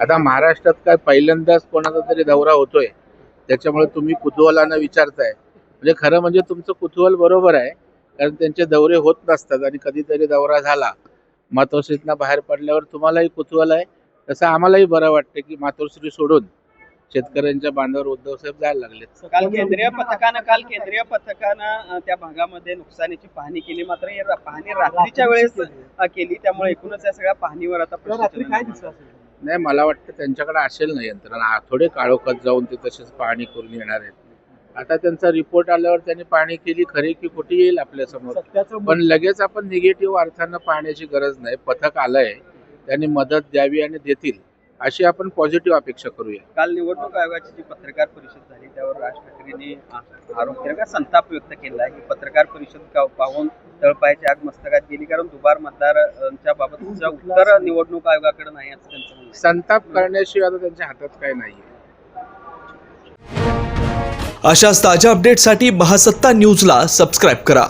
आता महाराष्ट्रात काय पहिल्यांदाच कोणाचा तरी दौरा होतोय त्याच्यामुळे तुम्ही कुतूहलानं विचारताय. म्हणजे खरं म्हणजे तुमचं कुतूहल बरोबर आहे कारण त्यांचे दौरे होत नसतात आणि कधीतरी दौरा झाला. मातोश्रीतनं बाहेर पडल्यावर तुम्हालाही कुतूहल आहे तसं आम्हालाही बरं वाटतं की मातोश्री सोडून शेतकऱ्यांच्या बांधावर उद्धव साहेब जायला लागलेत. काल केंद्रीय पथकानं काल केंद्रीय पथकानं त्या भागामध्ये नुकसानीची पाहणी केली. मात्र ही पाहणी रात्रीच्या वेळेस केली. त्यामुळे एकूणच या सगळ्या पाहणीवर आता काय. असेल? नाही मला वाटतं त्यांच्याकडे असेल ना यंत्रणा. आ- थोडे काळोखात जाऊन ते तसेच पाहणी करून येणार आहेत. आता त्यांचा रिपोर्ट आल्यावर त्यांनी पाहणी केली खरी की खोटी येईल आपल्यासमोर. पण लगेच आपण निगेटिव्ह अर्थानं पाहण्याची गरज नाही. पथक आलंय. त्यांनी मदत द्यावी आणि देतील. अशी आपण पॉझिटिव्ह अपेक्षा करूया. काल निवडणूक आयोगाची जी पत्रकार परिषद झाली त्यावर राज ठाकरेंनी आरोप केला का? संताप व्यक्त केला की पत्रकार परिषद का- पाहून तळपायाची आग मस्तकात गेली? कारण दुबार मतदारांच्या बाबतचं उत्तर निवडणूक आयोगाकडे नाही असं त्यांचं. संताप करण्याशिवाय आता त्यांच्या हातात काय नाहीये. अशाच ताज्या अपडेटसाठी महासत्ता न्यूजला सबस्क्राईब करा.